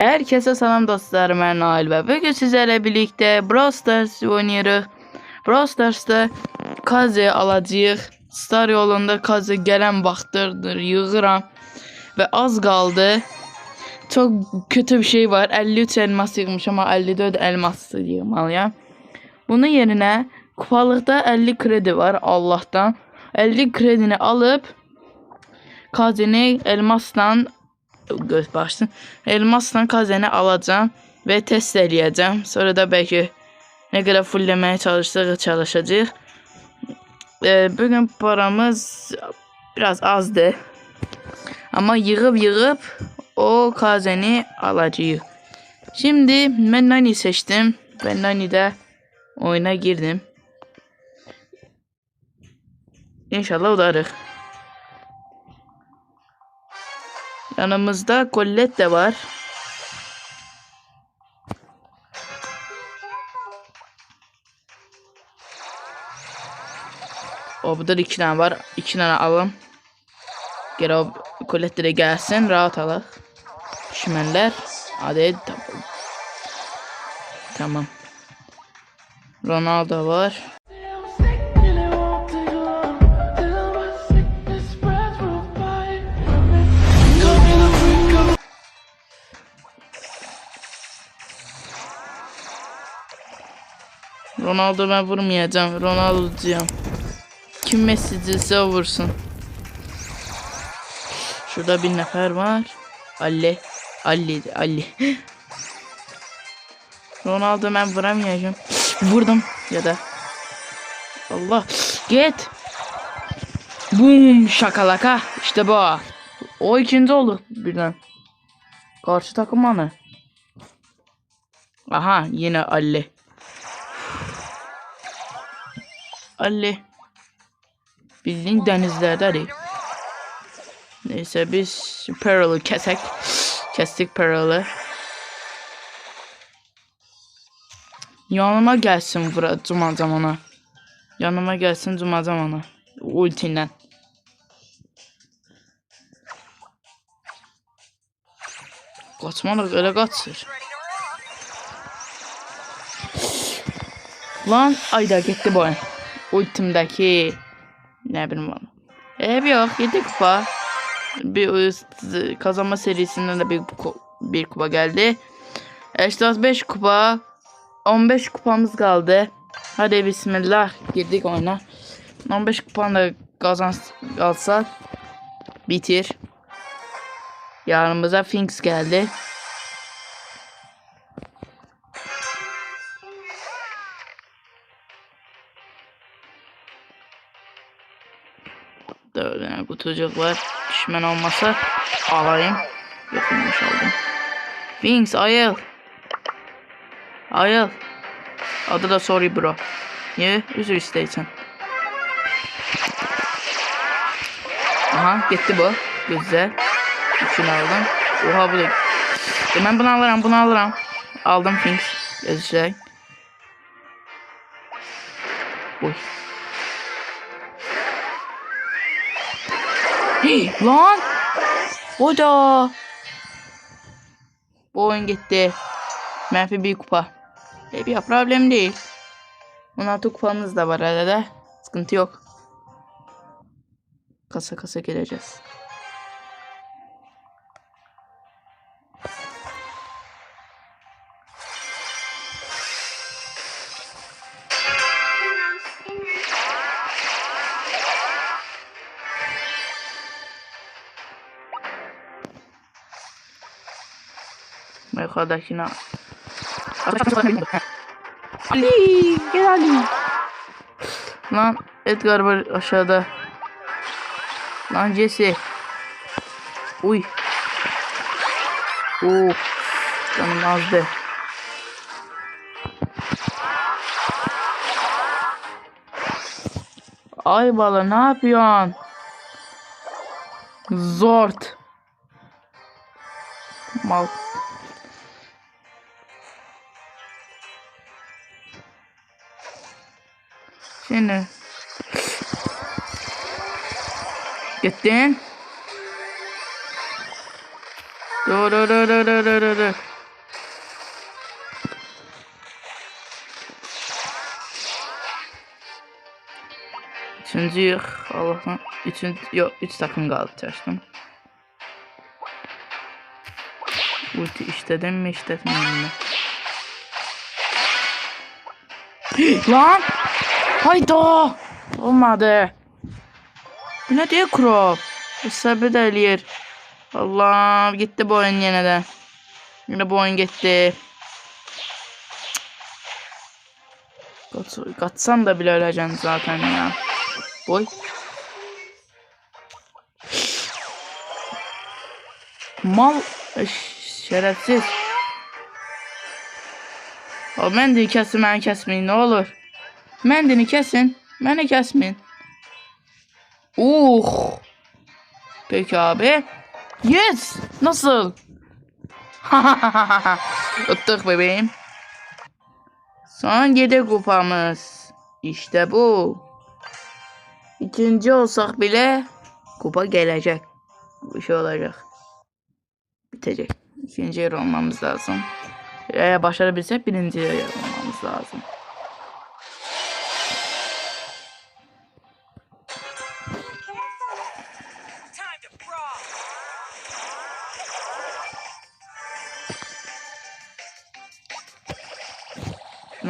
Herkese selam dostlar ben Nail ve bugün sizlerle birlikte Brawl Stars oynuyoruz. Brawl Stars'ta Kaze alacağıq. Star yolunda Kaze gelen vaxtırdır yığıram ve az kaldı. Çok kötü bir şey var. 53 elmas yığmış ama 54 elmas yığmalıyam. Bunun yerine kupalıkta 50 kredi var Allah'tan. 50 kredini alıp Kaze'ni elmasla göz başsın. Elmasla kazeni alacağım ve test eləyəcəm. Sonra da belki ne kadar fulllemeye çalıştığı çalışacağıq. Ee, bugün paramız biraz azdı. Ama yığıp yığıp o kazeni alacağıq. Şimdi ben Nani seçtim. Ben Nani'de oyuna girdim. İnşallah udarıq. Yanımızda Colette de var. O burada da iki tane var. İki tane alım. Gel o Colette gelsin. Rahat alak. Düşmanlar. Hadi tamam. Tamam. Ronaldo var. Ronaldo ben vurmayacağım. Ronaldo diyeceğim. Kim Messi'cisi o vursun. Şurada bir nefer var. Ali. Ali. Ali. Ronaldo ben vuramayacağım. Vurdum ya da. Allah. Git. Boom şakalaka. İşte bu. O ikinci oldu birden. Karşı takım mı? Aha yine Ali. Ali. Bildiğin denizlerdedir. Neyse biz Pearl'ı kesek. Kestik Pearl'ı. Yanıma gelsin vura cuma zamana. Yanıma gelsin cuma zamana. Ultiyle. Kaçmalar öyle kaçır. Lan ayda gitti bu oyun. Ultimdeki ne bileyim onu. Ev yok 7 kupa. Bir ıı, kazanma serisinden de bir, bir kupa geldi. Eştas 5 kupa. 15 kupamız kaldı. Hadi bismillah girdik oyuna. 15 kupan da kazan kalsa bitir. Yanımıza Finks geldi. Dört tane kutucuk var. Düşman olmasa alayım. Yapılmış aldım. Wings ayıl. Ayıl. Adı da sorry bro. Niye? Üzür isteysen. Aha gitti bu. Güzel. Üçünü aldım. Oha bu da. E bunu alırım bunu alırım. Aldım Finks. Güzel. Oy. Hey, lan! O da. Bu oyun gitti. Menfi bir kupa. E bir problem değil. 16 kupamız da var arada. Sıkıntı yok. Kasa kasa geleceğiz. Yukarıdakine Ali gel Ali. Lan Edgar var aşağıda. Lan Jesse. Uy. Of. Canım azdı. Ay bala ne yapıyorsun? Zort. Mal. seni. Gittin. Dur dur dur dur dur dur dur. Üçüncüyük. Allah'tan. Üçüncü, yok, üç takım kaldı çalıştım. Ulti işledim mi işletmedim mi? Lan! Hayda! Olmadı. Bu ne diye Krop? Hesabı da eləyir. Allah gitti bu oyun yine de. Yine bu oyun gitti. Kaç, kaçsan da bile öleceksin zaten ya. Boy. Mal şerefsiz. O mendini kesin beni kesmeyin ne olur. Mendini kesin. Beni kesmeyin. Uh. Peki abi. Yes. Nasıl? Tuttuk bebeğim. Son 7 kupamız. İşte bu. İkinci olsak bile kupa gelecek. Bir şey olacak. Bitecek. İkinci yer olmamız lazım. Eğer başarabilsek birinci yer olmamız lazım.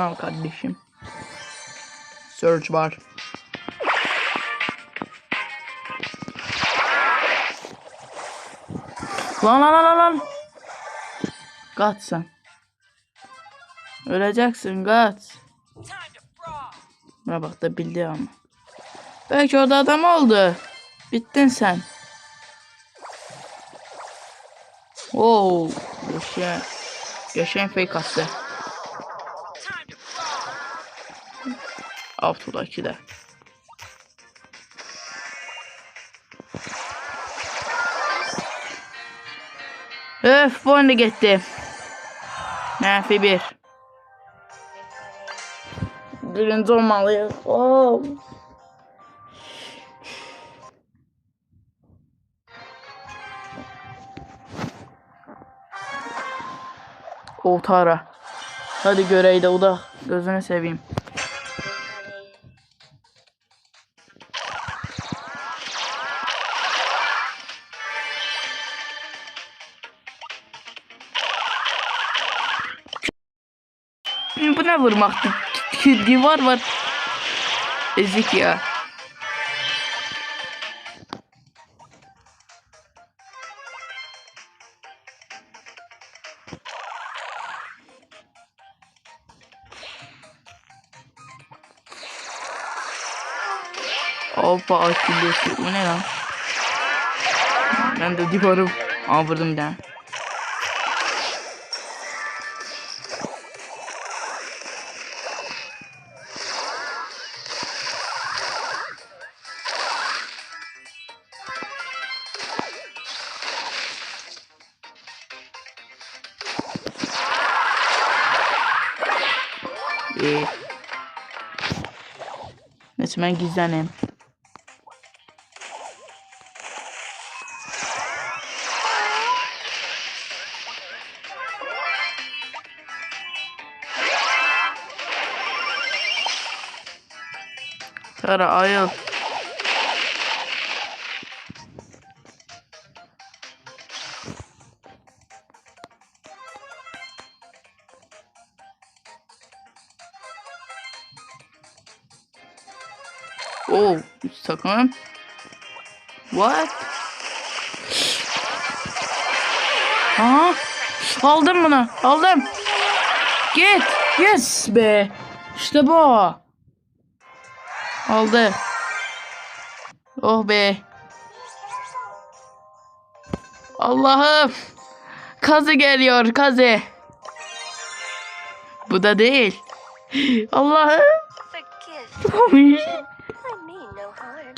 Al kardeşim. Search var. Lan lan lan lan. Kaç sen. Öleceksin kaç. Buna bak da bildi ama. Belki orada adam oldu. Bittin sen. Oo, geçen, geçen fake attı. Avtudaki de. Öf bu oyunda gitti. Nefi bir. Birinci olmalıyız. Oh. O Tara. Hadi göreydi o da. Gözünü seveyim. Vurmaktı? Divar var. Ezik ya. Hoppa akıllıyorsun. Bu ne lan? Ben de divarım. Aa vurdum bir tane. Neyse ben gizleneyim. Tara ayıl. Oh, üç takım. What? Ha? Aldım bunu. Aldım. Git. Yes be. İşte bu. Aldı. Oh be. Allah'ım. Kazı geliyor kazı. Bu da değil. Allah'ım.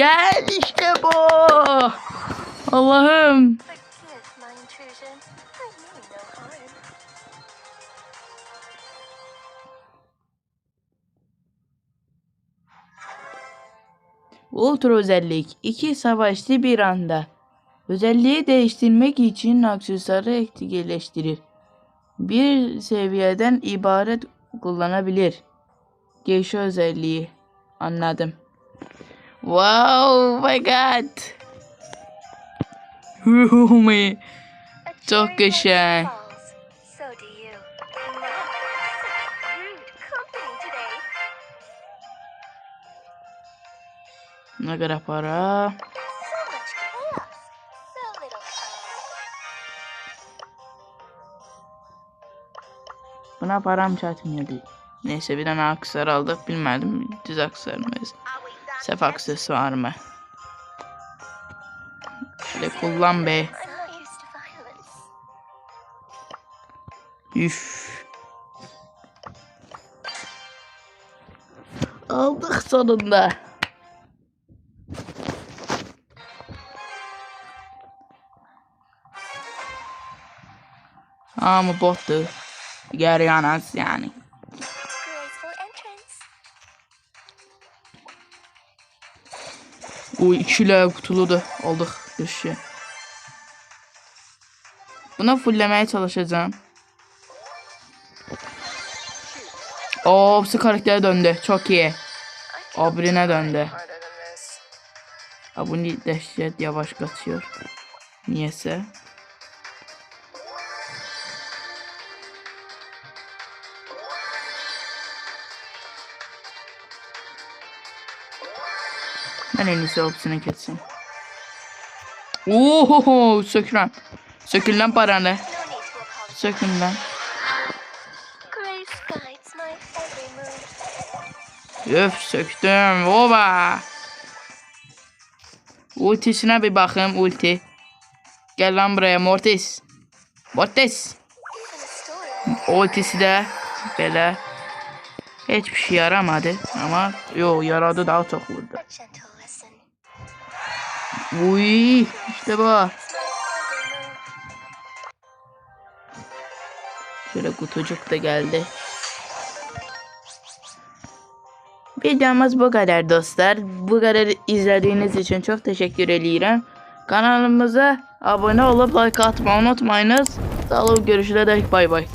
Gel işte bu. Allah'ım. Ultra özellik. iki savaşçı bir anda. Özelliği değiştirmek için aksesuarı etkileştirir. Bir seviyeden ibaret kullanabilir. Geisha özelliği. Anladım. Wow, my god. Rumi. Çok güzel. Ne kadar para? Buna param çatmıyordu. Neyse bir tane aksar aldık. Bilmedim düz aksarımız. Sef aksesuar mı? Şöyle kullan be. Üf. Aldık sonunda. Ama bottu. Yanas yani. O ikili kutulu da aldık bir şey. Buna fulllemeye çalışacağım. Oo, hepsi karaktere döndü. Çok iyi. Abrine döndü. Abuni dehşet yavaş kaçıyor. Niyese. Ben en iyisi hepsini keseyim. Oho sökülen. Sökülen paranı. No need to apologize. Sökülen. Grace guides my every move. Öf söktüm. Oba. Ultisine bir bakayım ulti. Gel lan buraya Mortis. Mortis. Ultisi de böyle hiçbir şey yaramadı ama yo yaradı daha çok vurdu. Uy işte bu. Şöyle kutucuk da geldi. Videomuz bu kadar dostlar. Bu kadar izlediğiniz için çok teşekkür ederim. Kanalımıza abone olup like atmayı unutmayınız. Sağ olun görüşürüz. Bay bay.